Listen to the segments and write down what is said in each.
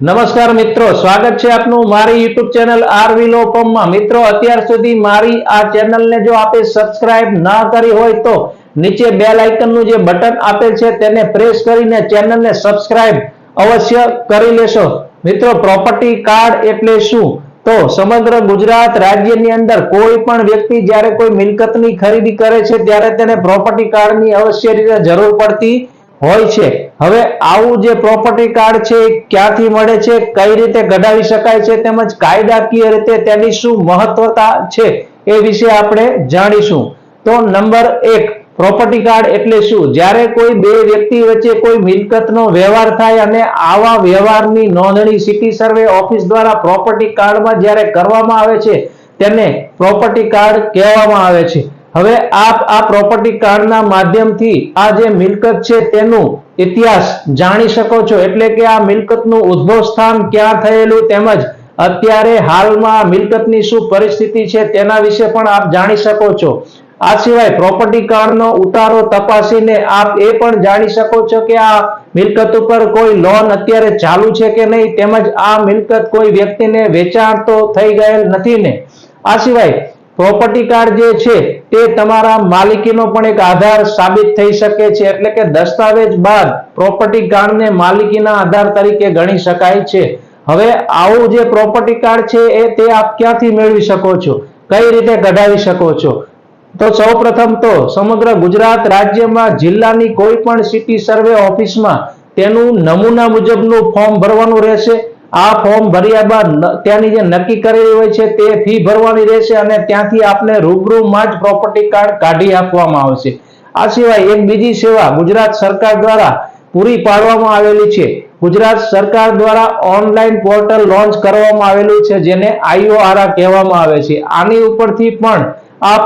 નમસ્કાર મિત્રો, સ્વાગત છે આપનું મારી યુટ્યુબ ચેનલ આર વિલો પમમાં મિત્રો, અત્યાર સુધી મારી આ ચેનલને જો આપે સબસ્ક્રાઇબ ના કરી હોય તો નીચે બેલ આઇકનનું જે બટન આપેલ છે તેને પ્રેસ કરીને ચેનલને સબસ્ક્રાઇબ અવશ્ય કરી લેશો. મિત્રો પ્રોપર્ટી કાર્ડ એટલે શું? તો સમગ્ર ગુજરાત રાજ્યની અંદર કોઈ પણ વ્યક્તિ જ્યારે કોઈ મિલકતની ખરીદી કરે છે, ત્યારે તેને પ્રોપર્ટી કાર્ડની અવશ્ય રીતે જરૂર પડતી હોય છે. હવે આવું જે પ્રોપર્ટી કાર્ડ છે ક્યાંથી મળે છે, કઈ રીતે કઢાવી શકાય છે, તેમજ કાયદાકીય રીતે તેની શું મહત્વતા છે, એ વિશે આપણે જાણીશું. તો નંબર એક પ્રોપર્ટી કાર્ડ એટલે શું? જ્યારે કોઈ બે વ્યક્તિ વચ્ચે કોઈ મિલકતનો વ્યવહાર થાય અને આવા વ્યવહારની નોંધણી સિટી સર્વે ઓફિસ દ્વારા પ્રોપર્ટી કાર્ડમાં જ્યારે કરવામાં આવે છે, તેને પ્રોપર્ટી કાર્ડ કહેવામાં આવે છે. હવે આપ આ પ્રોપર્ટી કાર્ડના માધ્યમથી આ જે મિલકત છે તેનું ઇતિહાસ જાણી શકો છો. એટલે કે આ મિલકતનું ઉદ્ભવ સ્થાન ક્યાં થયેલું તેમજ અત્યારે હાલમાં મિલકતની શું પરિસ્થિતિ છે તેના વિશે પણ આપ જાણી શકો છો. આ સિવાય પ્રોપર્ટી કાર્ડનો ઉતારો તપાસીને આપ એ પણ જાણી શકો છો કે આ મિલકત ઉપર કોઈ લોન અત્યારે ચાલુ છે કે નહીં તેમજ આ મિલકત કોઈ વ્યક્તિને વેચાણ તો થઈ ગયેલ નથી ને. આ સિવાય પ્રોપર્ટી કાર્ડ જે છે, તે તમારા માલિકીનો પણ એક આધાર સાબિત થઈ શકે છે. એટલે કે દસ્તાવેજ બાદ પ્રોપર્ટી કાર્ડને માલિકીના આધાર તરીકે ગણી શકાય છે. હવે આવું જે પ્રોપર્ટી કાર્ડ છે, એ તે આપ ક્યાંથી મેળવી શકો છો? કઈ રીતે કઢાવી શકો છો? તો સૌપ્રથમ તો સમગ્ર ગુજરાત રાજ્યમાં જિલ્લાની કોઈ પણ સિટી સર્વે ઓફિસમાં તેનું નમૂના મુજબનું ફોર્મ ભરવાનું રહેશે. આ ફોર્મ ભર્યા બાદ ત્યાંની જે નક્કી કરેલી હોય છે તે ફી ભરવાની રહેશે અને ત્યાંથી આપને રૂબરૂમાં જ પ્રોપર્ટી કાર્ડ કાઢી આપવામાં આવશે. આ સિવાય એક બીજી સેવા ગુજરાત સરકાર દ્વારા પૂરી પાડવામાં આવેલી છે. ગુજરાત સરકાર દ્વારા ઓનલાઈન પોર્ટલ લોન્ચ કરવામાં આવેલું છે, જેને આઈઓઆરઆર કહેવામાં આવે છે. આની ઉપરથી પણ આપ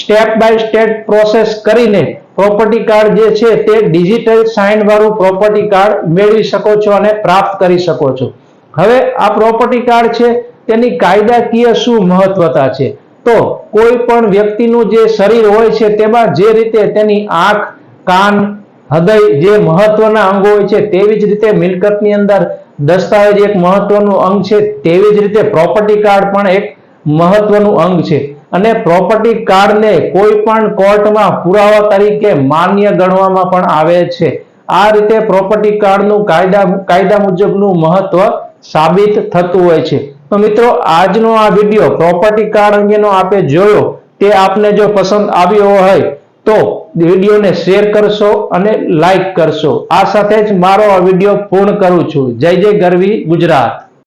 સ્ટેપ બાય સ્ટેપ પ્રોસેસ કરીને પ્રોપર્ટી કાર્ડ જે છે તે ડિજિટલ સાઇન વાળું પ્રોપર્ટી કાર્ડ મેળવી શકો છો અને પ્રાપ્ત કરી શકો છો. હવે આ પ્રોપર્ટી કાર્ડ છે, તેની કાયદાકીય શું મહત્વતા છે? તો કોઈ પણ વ્યક્તિનું જે શરીર હોય છે, તેમાં જે રીતે તેની આંખ, કાન, હૃદય જે મહત્વના અંગો હોય છે, તેવી જ રીતે મિલકતની અંદર દસ્તાવેજ એક મહત્વનું અંગ છે, તેવી જ રીતે પ્રોપર્ટી કાર્ડ પણ એક મહત્વનું અંગ છે. અને પ્રોપર્ટી કાર્ડને કોઈ પણ કોર્ટમાં પુરાવા તરીકે માન્ય ગણવામાં પણ આવે છે. આ રીતે પ્રોપર્ટી કાર્ડનું કાયદા કાયદા મુજબનું મહત્વ સાબિત થતું હોય છે. તો મિત્રો, આજનો આ વીડિયો પ્રોપર્ટી કાર્ડ અંગેનો આપે જોયો, તે આપને જો પસંદ આવ્યો હોય, તો વિડીયોને શેર કરશો અને લાઈક કરશો. આ સાથે જ મારો આ વીડિયો પૂર્ણ કરું છું. જય જય ગરવી ગુજરાત.